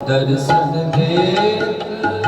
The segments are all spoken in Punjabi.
ਦਰਸ਼ਨ ਦੇਖ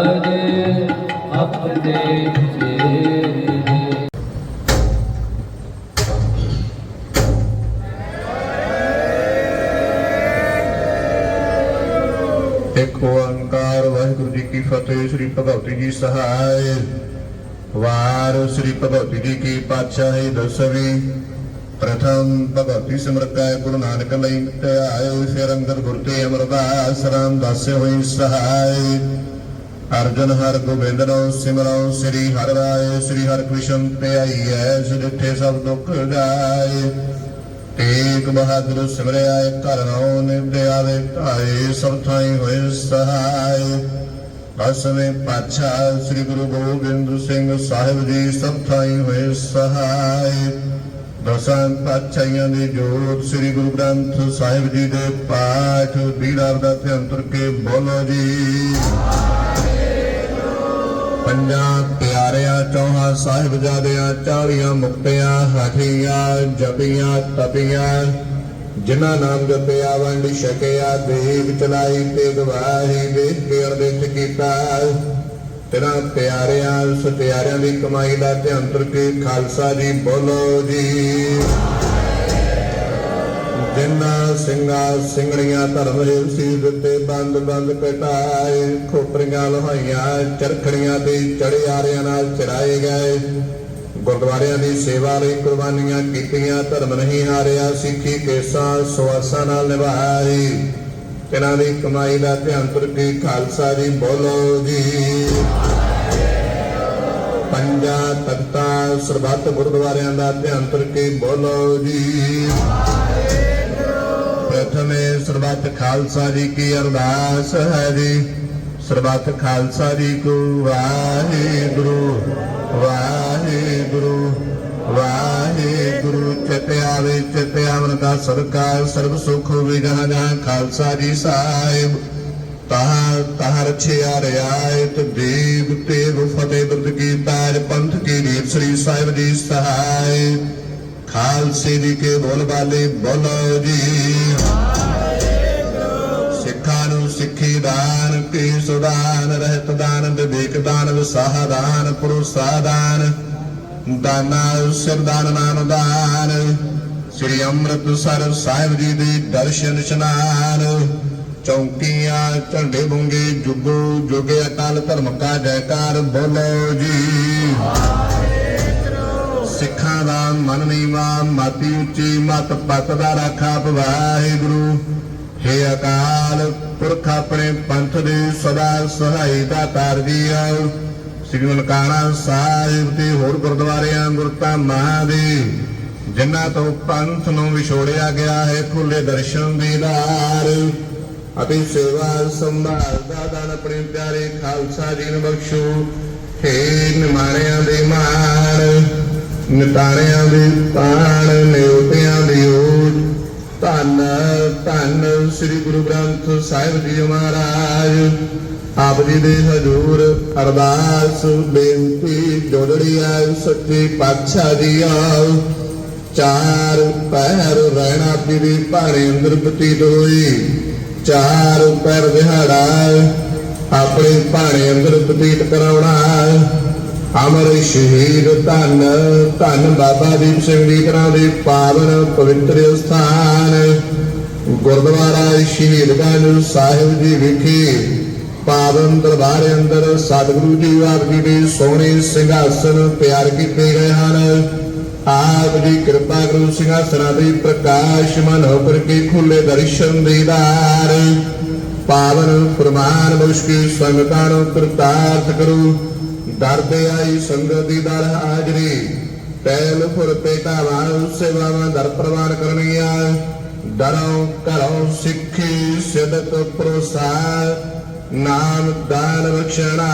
ਕਦ ਆਪਣੇ ਦੇਗੇ ਇੱਕ ਓੰਕਾਰ ਵਾਹਿਗੁਰੂ ਜੀ ਕੀ ਫਤਿਹ, ਸ੍ਰੀ ਭਗਵਤੀ ਜੀ ਸਹਾਇ। ਵਾਰ ਸ੍ਰੀ ਭਗਵਤੀ ਜੀ ਕੀ ਪਾਤਸ਼ਾਹੀ ਦਸਵੀਂ। ਪ੍ਰਥਮ ਭਗਵਤੀ ਸਿਮਰਤੈ ਗੁਰੂ ਨਾਨਕ ਲਈ ਤੇ ਆਇਓ ਫਿਰ ਗੁਰ ਤੇ ਅਮਰਦਾਸ ਰਾਮ ਦਾਸੇ ਹੋਈ ਸਹਾਇ। ਅਰਜਨ ਹਰ ਗੋਬਿੰਦ ਗੋਬਿੰਦਨੋ ਸਿਮਰੋ ਸ੍ਰੀ ਹਰਿ ਰਾਏ, ਸ੍ਰੀ ਹਰਿ ਕ੍ਰਿਸ਼ਨ ਤੇ ਆਈਐ ਜਿੱਥੇ ਸਭ ਦੁੱਖ ਗਾਏ। ਤੇਗ ਬਹਾਦਰ ਸਿਮਰਿਆ ਘਰ ਨਾਉ ਨਿਵਦੇ ਆਵੇ ਸਭ ਥਾਈ ਹੋਏ ਸਹਾਈ ਅਸਵੇਂ ਪਾਛਾ ਸ੍ਰੀ ਗੁਰੂ ਗੋਬਿੰਦ ਸਿੰਘ ਸਾਹਿਬ ਜੀ, ਸਭ ਥਾਈ ਹੋਏ ਸਹਾਈ ਦਸਾਂ ਪਾਤਸ਼ਾਹੀਆਂ ਦੀ ਜੋਤ ਸ੍ਰੀ ਗੁਰੂ ਗ੍ਰੰਥ ਸਾਹਿਬ ਜੀ ਦੇ ਪਾਠ, ਬੀੜਾ ਦਾ ਧਿਆਨ ਤੁਰ ਕੇ ਬੋਲੋ ਜੀ। ਪੰਜਾਂ ਪਿਆਰਿਆਂ ਚੌਹਾਂ ਸਾਹਿਬਜ਼ਾਦਿਆਂ ਚਾਲੀਆਂ ਮੁਕਤਿਆਂ, ਹਾਠੀਆਂ ਜਪੀਆਂ, ਤਪੀਆਂ। ਜਿਨ੍ਹਾਂ ਨਾਮ ਜਪਿਆ ਵੰਡ ਛਕਿਆ ਦੇਵ ਚਲਾਈ ਤੇ ਗਵਾਹੀ ਦੇਖ ਕੇ ਅਰਦਿਤ ਕੀਤਾ। ਤੇਰਾ ਪਿਆਰਿਆਂ, ਸਤਿਆਰਿਆਂ ਦੀ ਕਮਾਈ ਦਾ ਧਿਆਨ ਤੁਰ ਕੇ ਖਾਲਸਾ ਜੀ ਬੋਲੋ ਜੀ। ਜਿਨ੍ਹਾਂ ਸਿੰਘਾਂ ਸਿੰਘਣੀਆਂ ਧਰਮ ਸੀ ਦਿੱਤੇ, ਬੰਦ ਬੰਦ ਕਟਾਏ ਖੋਪਰੀਆਂ ਲੋਹਾਈਆਂ, ਚਰਖੜੀਆਂ ਤੇ ਚੜਿਆਰਿਆਂ ਨਾਲ ਚੜਾਏ ਗਏ। ਗੁਰਦੁਆਰਿਆਂ ਦੀ ਸੇਵਾ ਲਈ ਕੁਰਬਾਨੀਆਂ ਕੀਤੀਆਂ, ਧਰਮ ਨਹੀਂ ਹਾਰਿਆ, ਸਿੱਖੀ ਕੇਸਾਂ ਸੁਆਸਾਂ ਨਾਲ ਨਿਭਾਈ। ਤਿਨਾਂ ਦੀ ਕਮਾਈ ਦਾ ਧਿਆਨ ਤੁਰਕੀ ਖਾਲਸਾ ਜੀ ਬੋਲੋ ਜੀ। ਪੰਜਾਂ ਤਖਤਾਂ ਸਰਬੱਤ ਗੁਰਦੁਆਰਿਆਂ ਦਾ ਧਿਆਨ ਤੁਰ ਕੇ ਬੋਲੋ ਜੀ। ਪ੍ਰਥਮੇ ਸਰਬੱਤ ਖਾਲਸਾ ਜੀ ਕੀ ਅਰਦਾਸ ਹੈ ਜੀ। ਸਰਬੱਤ ਖਾਲਸਾ ਜੀ ਕੋ ਵਾਹਿਗੁਰੂ ਵਾਹਿਗੁਰੂ ਵਾਹਿਗੁਰੂ। ਚਿਤ ਆਵੇ ਦਾ ਸਦਕਾ, ਸਰਬ ਸੁਖ ਹੋਵੇ ਜਹਾਂ ਖਾਲਸਾ ਜੀ ਸਾਹਿਬ। ਤਾਹ ਤਾਹ ਰਛਿਆ ਰਿਆਇਤ ਦੇਵ ਤੇ ਫਤਿਹ ਬਿਰਦ ਕੀ ਤਾਜ ਪੰਥ ਕੀ ਨੀਤ ਸ੍ਰੀ ਸਾਹਿਬ ਜੀ ਸਹਾਇ ਖਾਲਸੇ ਦੀ ਕੇ ਬੋਲ ਬਾਲੇ ਬੋਲੋ ਜੀ। ਸਿੱਖਾਂ ਨੂੰ ਸਿੱਖੀ ਦਾਨ, ਕੀ ਸੁਦਾਨ, ਰਹਿਤ ਦਾਨ, ਵਿਵੇਕ ਦਾਨ ਵਿਸਾਹ ਦਾਨ, ਪੁਰਸਾ ਦਾਨ, ਦਾਨਾ ਸਿਰਦਾਨ ਨਾਮ ਦਾਨ। ਸ੍ਰੀ ਅੰਮ੍ਰਿਤਸਰ ਸਾਹਿਬ ਜੀ ਦੇ ਦਰਸ਼ਨ ਇਸ਼ਨਾਨ। ਚੌਂਕੀਆਂ, ਝੰਡੇ ਬੁੰਗੇ, ਜੁਗੋ, ਜੁਗੇ ਅਕਾਲ ਧਰਮ ਕਾ ਜੈਕਾਰ, ਬੋਲੋ ਜੀ। ਸਿੱਖਾਂ ਦਾ ਮਨ ਨੀਵਾ ਮਾਤੀ ਉੱਚੀ ਮਤ ਪਤ ਦਾ ਰਾਖਾ ਵਾਹਿਗੁਰੂ। ਹੇ ਅਕਾਲ ਪੁਰਖ ਆਪਣੇ ਪੰਥ ਦੇ ਸਦਾ ਸਹਾਈ ਦਾ ਜੀ ਆਓ ਸ੍ਰੀ ਨਨਕਾਣਾ ਸਾਹਿਬ ਤੇ ਹੋਰ ਗੁਰਦੁਆਰਿਆਂ, ਗੁਰਤਾ ਮਹਾਂ ਦੇ, ਜਿਨ੍ਹਾਂ ਤੋਂ ਪੰਥ ਨੂੰ ਵਿਛੋੜਿਆ ਗਿਆ ਹੈ ਖੁੱਲੇ ਦਰਸ਼ਨ ਦੀ ਲਾਰ ਅਤੇ ਸੇਵਾ ਸੰਭਾਲ ਦਾ ਦਾਨ ਆਪਣੇ ਪਿਆਰੇ ਖਾਲਸਾ ਜੀ ਨੂੰ ਬਖਸ਼ੋ। ਹੇ ਨਿਮਾਣਿਆਂ ਦੇ ਮਾਣ ਨਿਤਾਰਿਆਂ ਦੇ ਤਾਣ ਨਿਉਤਿਆਂ ਦੀ ਓਟ। ਧੰਨ ਧੰਨ ਸ੍ਰੀ ਗੁਰੂ ਗ੍ਰੰਥ ਸਾਹਿਬ ਜੀ ਮਹਾਰਾਜ। ਆਪ ਜੀ ਦੇ ਹਜ਼ੂਰ ਅਰਦਾਸ, ਬੇਨਤੀ, ਜੋੜੜੀ ਆ ਸੱਚੇ ਪਾਤਸ਼ਾਹ ਜੀ ਆਓ। ਚਾਰ ਪਹਿਰ ਰਹਿਣਾ ਪੀਰੀ ਭਾਰੇ ਅੰਦਰ ਬਤੀਤ ਹੋਈ ਚਾਰ ਪੈਰ ਦਿਹਾੜਾ, ਆਪਣੇ ਭਾਣੇ ਅੰਦਰ ਬਤੀਤ ਕਰਾਉਣਾ। ਅਮਰ ਸ਼ਹੀਦ ਧੰਨ ਧੰਨ ਬਾਬਾ ਦੀਪ ਸਿੰਘ ਜੀ ਕਰਾਂ ਦੇ ਪਾਵਨ ਪਵਿੱਤਰ ਸਥਾਨ। ਗੁਰਦੁਆਰਾ ਸ਼ਹੀਦਗੰਜ ਸਾਹਿਬ ਜੀ ਵਿਖੇ ਪਾਵਨ ਦਰਬਾਰ ਅੰਦਰ ਸਤਿਗੁਰੂ ਜੀ ਆਪ ਜੀ ਦੇ ਸੋਹਣੇ ਸਿੰਘਾਸਨ ਤਿਆਰ ਕੀਤੇ ਗਏ ਹਨ। ਆਪ ਦੀ ਕਿਰਪਾ ਕਰੋ ਸਿੰਘਾਸਨਾਂ ਦੇ ਪ੍ਰਕਾਸ਼ ਮਨ ਹੋ ਖੁੱਲੇ ਦਰਸ਼ਨ ਦੀਦਾਰ ਪਾਵਨ ਪ੍ਰਮਾਨ ਮੁਸ਼ਕਿਲ ਸੰਗਤਾਂ ਨੂੰ ਕਰਤਾਰਥ ਕਰੋ। ਦਰਦੇ ਆਈ ਸੰਗਤ ਦੀ ਦਰ ਹਾਜ਼ਰੀ। ਪਹਿਲ ਫੁਰ ਪੇਟਾਵਾਂ ਸੇਵਾਵਾਂ ਦਰ ਪ੍ਰਵਾਨ ਕਰਨੀਆਂ। ਦਰੋਂ ਘਰੋਂ ਸਿੱਖੀ ਸਿਦਕ ਪ੍ਰਸਾਰ ਨਾਮ ਦਾਨ ਬਖਸ਼ਣਾ।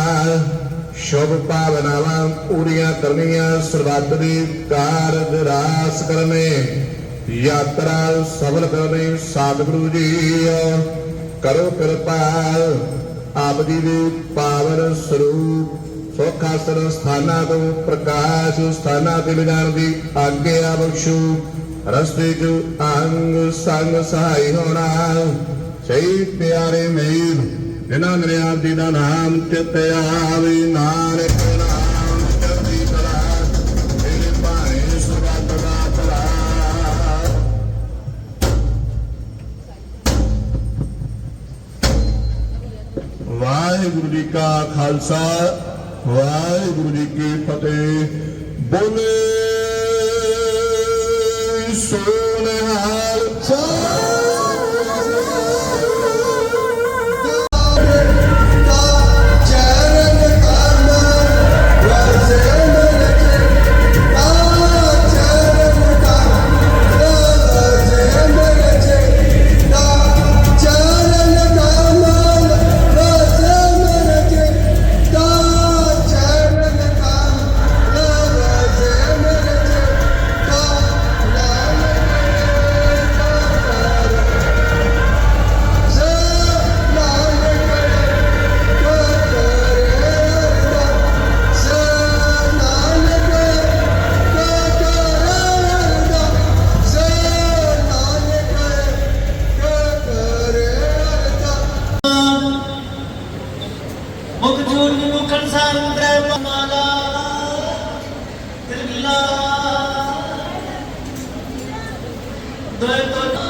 ਸ਼ੁਭ ਭਾਵਨਾਵਾਂ ਪੂਰੀਆਂ ਕਰਨੀਆਂ, ਸਰਬੱਤ ਦੀ ਕਾਰਜ ਰਾਸ ਕਰਨੇ। ਯਾਤਰਾ ਸਫਲ ਕਰਨੀ ਸਤਿਗੁਰੂ ਜੀ ਕਰੋ ਕਿਰਪਾ, ਆਪ ਜੀ ਦੇ ਪਾਵਨ ਸਰੂਪ ਸੁਖ ਆਸਣ ਸਥਾਨਾਂ ਤੋਂ ਪ੍ਰਕਾਸ਼ ਸਥਾਨਾਂ ਤੇ ਲਿਜਾਣ ਦੀ ਆਗਿਆ ਬਖਸ਼ੂ। ਰਸਤੇ 'ਚ ਅੰਗ ਸੰਗ ਸਹਾਈ ਹੋਣਾ। ਸਹੀ ਪਿਆਰੇ ਮੇਰ ਜਿਨ੍ਹਾਂ ਨਿਰਿਆਦ ਜੀ ਦਾ ਨਾਮ ਚਿਤ ਆਵੇ, ਨਾਨਕ ਵਾਹਿਗੁਰੂ ਜੀ ਕਾ ਖਾਲਸਾ ਵਾਹਿਗੁਰੂ ਜੀ ਕੀ ਫਤਿਹ। ਬੋਲੇ ਸੋਨਹਾਲ। ਚਰਨ দয়া করে